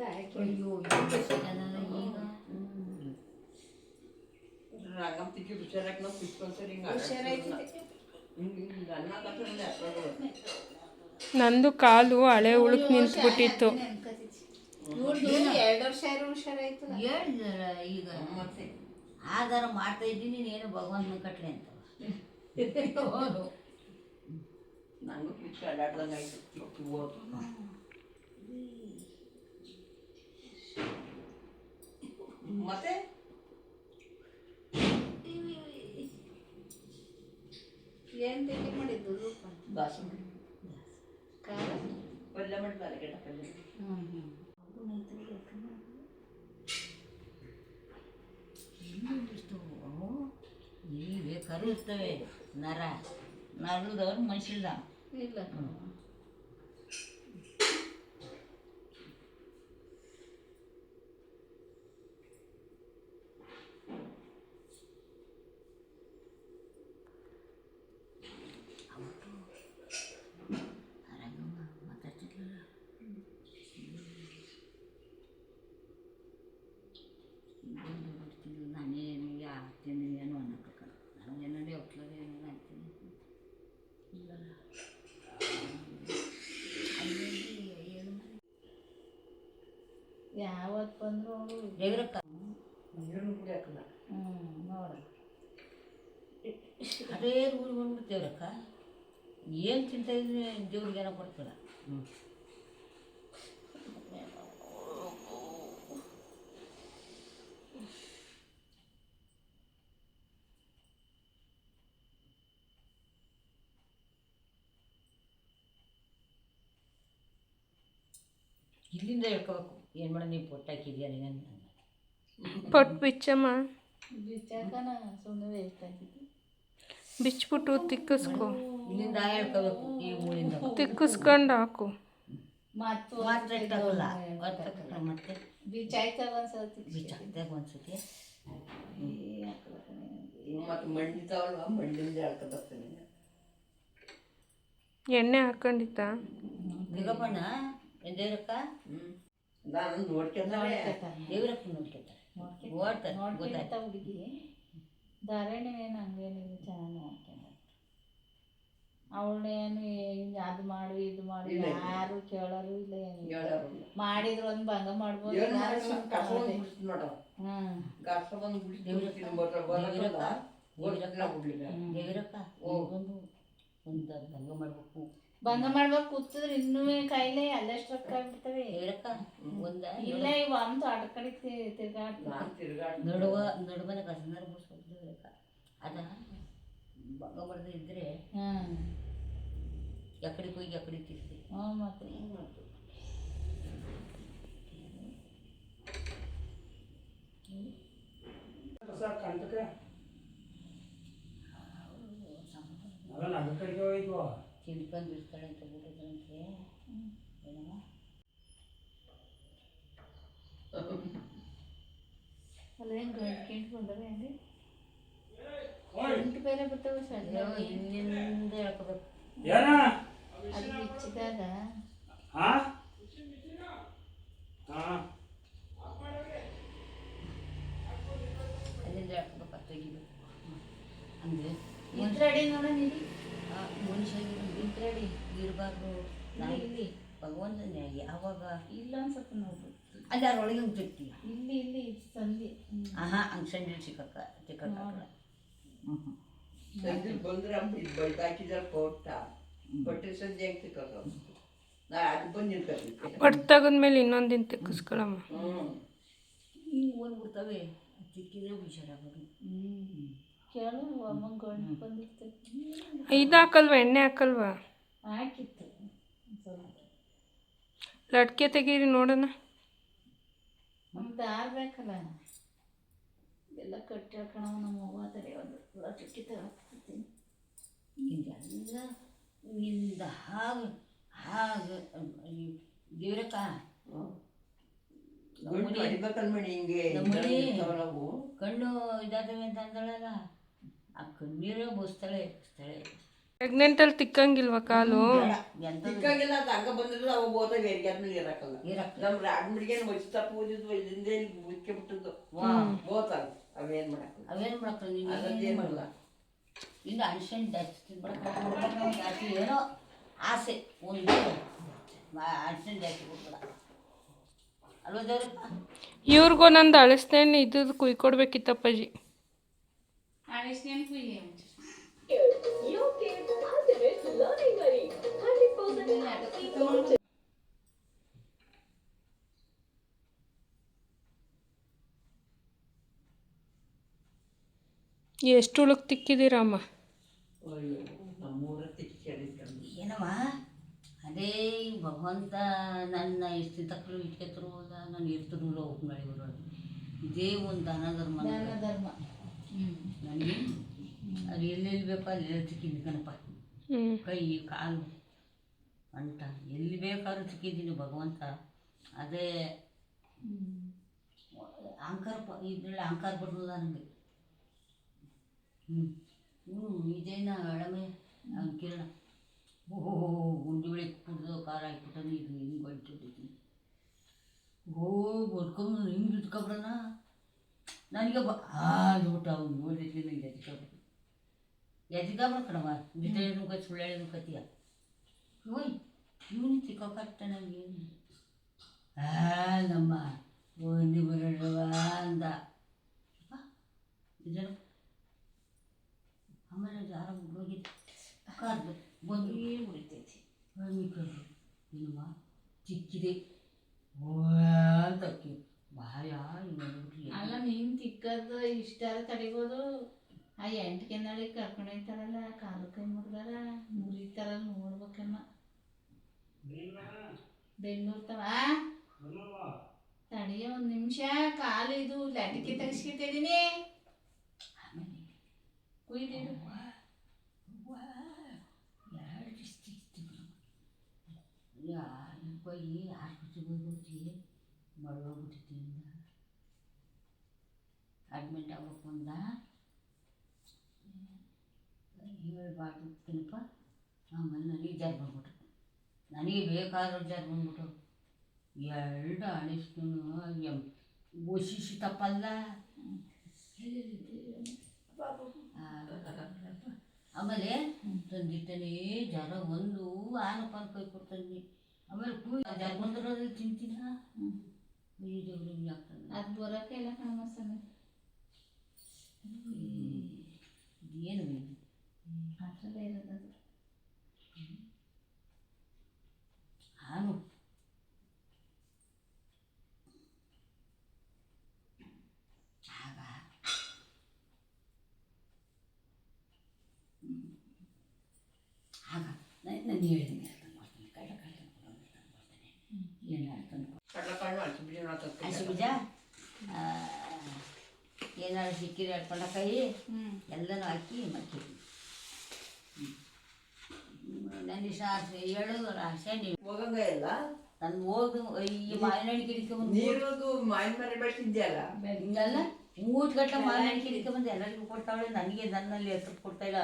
ಅಂತ ಹಾಕಿ ಅಯ್ಯೋ ಈಗ ರಂಗಂತಿಗೆ ಹುಷಾರಾಗಿ ನಾವು ಕಿತ್ಕೊಂತಾರೆ ಹಿಂಗೆ ಹಿಂಗೆ ಅನ್ನ ನಂದು ಕಾಲು ಹಳೆ ಉಳುಕ್ ನಿಂತ್ಬಿಟ್ಟಿತ್ತು ಈಗ ಆಧಾರ ಮಾಡ್ತಾ ಇದ್ದೀನಿ ನೀನು ಭಗವಂತನ ಕಟ್ಲೆ ಅಂತ ಹೌದು ಮತ್ತೆ? ಏನ್ ತಿಂಡಿ ಮಾಡಿದ್ದು? ರೂಪ ದಾಸ ಮಾಡಿ. ಖಾರ ಪಲ್ಯ ಮಾಡಿ ಅಲಗೆಡ್ಡ ಪಲ್ಯ. ಹ್ಮ್ ಹ್ಮ್. ಇಲ್ಲಿ ಬೇಕಾದ್ರೂ ಇರ್ತವೆ. ನರ ನರದವ್ರು ಮನುಷ್ಯ ಇಲ್ಲ. ಆರಾಗಮ್ಮ ಮಾತಾಡ್ತಿದ್ಲಲ್ಲ ಬಂದು ಬಿಡ್ತಿದ್ಲು ನಾನೇನು ಆಗ್ತೀನಿ ಏನು ಅನ್ನೋಕ್ಕ ನಾನು ಏನಡಿ ಹೋಗ್ತದೆ ಏನೋ ಅಂತೀನಿ ಇಲ್ಲಲ್ಲ ಅಲ್ಲಿ ಏನು ಯಾವತ್ ಬಂದರೂ ಅವ್ರು ದೇವ್ರಕ್ಕ ನೀರನ್ನು ಕುಡಿಯಕ್ಕಲ್ಲ ಹ್ಞೂ ಹ್ಮ್ ನೋಡ. ಅದೇ ಊರಿಗೆ ಬಂದ್ಬಿಡ್ತೇವ್ರಕ್ಕ ಏನು ತಿಂತಾ ಇದ್ರೆ ದೇವ್ರಿಗೆ ಏನೋ ಕೊಡ್ತೀರ ಹ್ಞೂ ಇಲ್ಲಿಂದ ಹೇಳ್ಕೋಬೇಕು. ಏನು ಮಾಡೋ ನೀವು ಪೊಟ್ಟ ಹಾಕಿದ್ಯಾ ನೀನು ಪಟ್ ಬಿಚ್ಚಮ್ಮ. ಬಿಚ್ಚಾಕನ ಸುಮ್ಮನೆ ವೇಸ್ಟ್ ಆಗಿದ್ದು ಬಿಚ್ಬಿಟ್ಟು ತಿಕ್ಕಿಸ್ಕೊ. ಇಲ್ಲಿಂದ ಹೇಳ್ಕೋಬೇಕು ಈ ಊರಿಂದ. ತಿಕ್ಕಿಸ್ಕೊಂಡು ಹಾಕು. ಮತ್ತು ಮಾತ್ರ ಇಟ್ಟಾಗಲ್ಲ ಮತ್ತೆ ಬೀಚ್ ಆಯ್ತಾಗ ಒಂದ್ಸತಿ? ಬೀಚ್ ಆಯ್ತಾಗ ಒಂದ್ಸತಿ ಮತ್ತು ಮಂಡಿತಾವಲ್ವ ಮಂಡಿಂದ ಹೇಳ್ಕೊಬರ್ತೀನಿ ಎಣ್ಣೆ ಹಾಕೊಂಡಿತ್ತಾ ದಿಗಪ್ಪಣ್ಣ ಹ್ಞೂ ನಾನು ನೋಡ್ಕೊಂಡ್ರೆ ದೇವ್ರಕ್ಕ ನೋಡ್ಕೊತಾರೆ ನೋಡ್ತಾರೆ ನೋಡ್ಕೊಂತ ಹುಡುಗಿ ಧಾರಣೆ ಏನು ಹಂಗೇನಿಲ್ಲ ಚೆನ್ನಾಗಿ ಅವಳೇನು ಅದು ಮಾಡು ಇದು ಮಾಡು ಯಾರು ಕೇಳೋರು ಇಲ್ಲ ಏನು ಮಾಡಿದ್ರು ಒಂದು ಭಂಗ ಮಾಡ್ಬೋದು ಒಂದು ಒಂದು ಭಂಗ ಮಾಡ್ಬೇಕು. ಭಂಗ ಮಾಡ್ಬೇಕು ಕೂತಿದ್ರೆ ಇನ್ನೂ ಕಾಯಿಲೆ ಅಲ್ಲಷ್ಟು ರೊಕ್ಕ ಆಗ್ಬಿಡ್ತವೆ. ಹೇಳಕ್ಕ ಒಂದ ಇಲ್ಲ ಇವ ಅಂತ ಆಟ ಕಡೆ ತಿರ್ಗಾಡ್ ನಡುವ ನಡುವನ ಕಸನಾರ ಬಿಡ್ಸ್ಬೇಕು ಹೇಳಕ್ಕ ಅದ ಭಂಗ ಮಾಡದೆ ಇದ್ರೆ ಎಕಡಿಗೆ ಹೋಗಿ ಎಕಡೆ ತಿರ್ಸಿ. ಹ್ಞೂ ಮತ್ತೆ. ತಿಳ್ಕೊಂಡು ಬಿಡ್ತಾಳೆ ಅಂತ ಬಿಟ್ಟಿದ್ರಂತೆ ಏನಮ್ಮ? ಅಲ್ಲ ಹೆಂಗೆ ಬಂದವೆ ಹೆಂಗೆ ಗಂಟು ಬೇರೆ ಬರ್ತಾವೆ ಸಣ್ಣ ಹಿಂದಿಂದ ಹೇಳ್ಕೋಬೇಕು ಅದು ಬಿಚ್ಚಿದಾಗ ಹಾ ಹಾ ಅಲ್ಲಿಂದ ಹೇಳ್ಕೋಬೇಕು ಅದು ತೆಗಿಬೇಕು ಅಂದರೆ ಇಂಟ್ರಡಿ ನೋಡ ನಿಧಿ ಮನುಷ್ಯ ಇಂಟ್ರಡಿ ಇರಬಾರ್ದು. ಇಲ್ಲಿ. ಇಲ್ಲಿ ಭಗವಂತನೇ ಯಾವಾಗ? ಇಲ್ಲ ಅನ್ಸತ್ತೆ ನೋಡ್ರಿ ಅಲ್ಲಿ ಅದ್ರೊಳಗೆ ಒಂದು ತಿಕ್ತಿ ಇಲ್ಲಿ ಇಲ್ಲಿ ಸಂಧಿ ಹ್ಮ್. ಆಹಾ ಹಂಗೆ ಸಂಜೆ ಸಿಕ್ಕಕ್ಕ ಸಿಕ್ಕಕ್ಕ ಹ್ಞೂ ಹ್ಞೂ ಸಂಜೆ ಬಂದ್ರೆ ಇದು ಬೈಕ್ ಹಾಕಿದ್ರೆ ಕೊಟ್ಟ ಬಟ್ಟೆ ಸಂಜೆ ಹೆಂಗೆ ತಿಕ್ಕೋದು ನಾ ಅದು ಬಂದು ನಿಂತ್ಕೊಳ್ತೀನಿ ಒಟ್ಟು ತೆಗೆದ್ಮೇಲೆ ಇನ್ನೊಂದಿನ ತಿಕ್ಕಿಸ್ಕೊಳಮ್ಮ. ಹ್ಞೂ ಹಿಂಗೆ ಬಂದ್ಬಿಡ್ತವೆ ತಿಕ್ಕಿದ್ರೆ ಹುಷಾರಾಗೋದು. ಹ್ಮ್. ಕೇಳು ಅಮ್ಮ ಗಂಟು ಬಂದಿರ್ತೈತಿ ಇದು ಹಾಕಲ್ವಾ ಎಣ್ಣೆ ಹಾಕಲ್ವಾ? ಹಾಕಿತ್ತು. ಸ್ವಲ್ಪ ಲಟ್ಕೆ ತೆಗೀರಿ ನೋಡೋಣ. ನಮ್ದು ದಾರ್ ಎಲ್ಲ ಕಟ್ಟಿ ಹಾಕೋಣ ನಮ್ಮ ಅವ್ವ ತಡೆ ಒಂದು ಲಟ್ಕೆ ತಗೊಳ್ತೀನಿ ಈಗೆಲ್ಲ ಹಾಗೆ ಹಾಗೆ ದೇವ್ರಕ್ಕ ಕಣ್ಣು ಇದಾದವೆ ಅಂತ ಅಂದಳಲ್ಲ. ಆ ಕಣ್ಣೀರೇ ಬಸ್ತಾಳೆ ಬಸ್ತಾಳೆ ಪ್ರೆಗ್ನೆಂಟಲ್ಲಿ ತಿಕ್ಕಂಗಿಲ್ವ ಕಾಲು? ತಿಕ್ಕಂಗಿಲ್ಲ ಅಂತ ಅದು ಹಂಗ ಬಂದಿರೋದು ಅವಾಗ ಹೋದಾಗ ಇರಕ್ಕಲ್ಲ ಪೂಜಿದ್ವು ಇದರಿಂದ ಮುಚ್ಚಿ ಬಿಟ್ಟಿದ್ದು. ಹೋತಲ್ಲ ಅವೇನ್ ಮಾಡಕ್ಕ ಅವೇನ್ ಮಾಡಲ್ಲ. ಜಾಸ್ತಿ ಜಾಸ್ತಿ ಏನೋ ಆಸೆ. ಒಂದು ಜಾಸ್ತಿ ಅಲ್ವಾ ದೇವ್ರಪ್ಪ? ಇವ್ರಿಗೊಂದೊಂದು ಅಳಸ್ನೇಣ್ಣು ಇದ್ದದ್ದು ಕುಯ್ಕೊಡ್ಬೇಕಿತ್ತಪ್ಪಾಜಿ. ಅಳಿಸ್ನೇನು ಕುಯ್ಯ ಎಷ್ಟು ಉಳುಕ್ ತಿಕ್ಕಿದ್ದೀರಮ್ಮ ಏನಮ್ಮ? ಅದೇ ಭಗವಂತ ನನ್ನ ಎಷ್ಟು ತಕ್ಕಳು ಇಟ್ಕೊತಿರುವಾಗ ನಾನು ಇರ್ತಿರಲ್ಲ ಮಾಡಿದ್ರು ಇದೇ ಒಂದು ದಾನ ಧರ್ಮ ಧರ್ಮ ಹ್ಞೂ ನನಗೆ ಅದು ಎಲ್ಲೆಲ್ಲಿ ಬೇಕೋ ಅಲ್ಲಿ ಹ್ಞೂ ಕೈ ಕಾಲು ಅಂತ ಎಲ್ಲಿ ಬೇಕಾದ್ರೂ ಸಿಕ್ಕಿದ್ದೀನಿ ಭಗವಂತ. ಅದೇ ಅಹಂಕಾರ ಪ ಇದರಲ್ಲಿ ಅಹಂಕಾರ ಬರಲಿಲ್ಲ ನನಗೆ ಹ್ಞೂ ಹ್ಞೂ ಇದೇನ ಅಳಮೆ ಕಿರಣ ಓಹೋ ಗುಂಡಿ ಬೆಳೆ ಕುಡ್ದು ಖಾರ ಹಾಕ್ಬಿಟ್ಟು ಇದು ಹಿಂಗೆ ಹೊಡಿತಿದ್ದೀನಿ ಓ ಹೊಡ್ಕೊಂಡು ಹಿಂಗೆ ಇಟ್ಕೊಬಿಡೋಣ? ನನಗೆ ಬ ಊಟ ಅವ್ನು ನೋಡಿದ್ರೆ ನನಗೆ ಎದ್ಕೊಬಿಟ್ಟು ಎದ್ಕೊಬಿಡ ಕಣವ ಜೊತೆ ನುಗ್ಗ ಸುಳ್ಳು ಕತಿಯ ಓಯ್ ಇವನು ತಿಕ್ಕೋಕಟ್ಟ ನನಗೇನು ಆ ನಮ್ಮ ಒಂದು ಬರಡವ ಅಂದ ಇದನ್ನು ಆಮೇಲೆ ಜಾರ ಹೋಗಿ ಕರೆದು ಬಂದು ಉಳಿತೈತಿ ಕಳ್ರು ಏನಮ್ಮ ಚಿಕ್ಕಿದೆ ಅಂತ ಭಾಳ ಅಲ್ಲ ನೀನು ತಿಕ್ಕದ ಇಷ್ಟಾರ ತಡಿಬೋದು ಆ ಎಂಟು ಕೆಂದಳಿಗೆ ಕರ್ಕೊಂಡು ಕಾಲು ಕೈ ಮುರಿದಾರ ಮುರಿತಾರಲ್ಲ ನೋಡ್ಬೇಕಮ್ಮ ಬೆನ್ನೂರ್ ತವ ತಡಿಯ ಒಂದು ನಿಮಿಷ, ಕಾಲು ಇದು ಲಟಿಕೆ ತೆಗಿಸ್ಕಿಟ್ಟಿದ್ದೀನಿ ಕುಯ್ದಿಡು ಹೋಗಿ ಆಸ್ಪತ್ರೆಗೆ ಹೋಗ್ಬಿಟ್ಟು ಮಳಗೋಗ್ಬಿಟ್ಟಿದ್ದಿಂದ ಅಡ್ಮಿಟ್ ಆಗ್ಬೇಕು ಹೇಳ್ಬಾರ್ದು ಕಣಪ್ಪ ಆಮೇಲೆ ನನಗೆ ಜಾಗ ಬಂದ್ಬಿಟ್ರು. ನನಗೆ ಬೇಕಾದ್ರೂ ಜಾಗ ಬಂದ್ಬಿಟ್ಟು ಎರಡು ಅಳಿಸ್ತು ಎಂ ಓಶಿಸಿ ತಪ್ಪಲ್ಲ ಆಮೇಲೆ ತಂದಿಟ್ಟನೇ ಜ್ವರ ಒಂದು ಆನಪಾನ ಕೈ ಕೊಡ್ತಾನೆ. ಆಮೇಲೆ ಕೂಯ್ ಜ್ವರ ಬಂದಿರೋದು ತಿಂತೀನ? ದೇವ್ರಿಗೆ ಆಗ್ತದೆ. ಅದು ಬರೋಕೆ ಇಲ್ಲ ಕಣಮ್ಮ ಸ್ವಾಮಿ ಏನು ಇರೋದದು ಹಾನು ಆಗ ಹ್ಮ್. ಆಗ ನಾನು ಹೇಳಿದ್ದೀನಿ ಅರ್ಥ ಮಾಡ್ತೀನಿ. ಕಳ್ಳ ಕಳ್ಳ ಅರ್ಥ ಮಾಡ್ತೀನಿ. ಏನು ಅರ್ಥ ಕಡ್ಲಕಾಳು ಹಸಿ ಬೀಜ ಹಸಿ ಬೀಜ? ಏನಾದ್ರು ಸಿಕ್ಕಿದ್ರೆ ಹೇಳ್ಕೊಂಡ ಕೈ. ಎಲ್ಲನೂ ಹಾಕಿ ಮಕ್ಕಿ ನನ್ನ ಇಷ್ಟ ಏಳು ಆಸೆ ನೀವು. ಹೋಗಂಗ ಇಲ್ಲ ನಾನು ಹೋಗು ಈ ಮಾವಿನ ಹಣ್ಣು ಕಿಡಿಕೊಂಬಂದು ನೀರದು ಮಾವಿನ ಮರ ಬೆಳೆಸಿದ್ಯಲ್ಲ? ಹಿಂಗಲ್ಲ ಮೂವತ್ತು ಗಂಟೆ ಮಾವಿನ ಹಣ್ಣು ಕಿಡಿಕೊಂಬಂದು ಎಲ್ಲರಿಗೂ ಕೊಡ್ತಾವಳೆ ನನಗೆ ನನ್ನಲ್ಲಿ ಹೆಸರು ಕೊಡ್ತಾ ಇಲ್ಲ.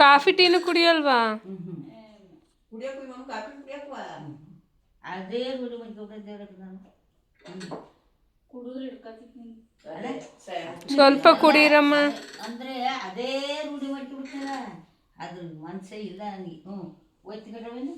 ಕಾಫಿ ಟೀನು ಕುಡಿಯಲ್ವಾ? ಕುಡಿಯಕ್ಕೆ ಮಮ್ಮ ಕಾಫಿ ಕುಡಿಯಕ್ಕೆ ಅದೇ ರೂಢಿ ಮಾಡ್ಕೊಬಿಟ್ಟಿದ್ದೆ ನಾನು. ಕುಡಿದ್ರೆ ಸರಿ ಸ್ವಲ್ಪ ಕುಡೀರಮ್ಮ ಅಂದ್ರೆ ಅದೇ ರೂಢಿ ಮಾಡ್ಕೊಬಿಡ್ತಾರ ಅದ್ರ ಮನ್ಸೇ ಇಲ್ಲ ನನಗೆ. ಹ್ಞೂ ಕಟ್ಟವೇನು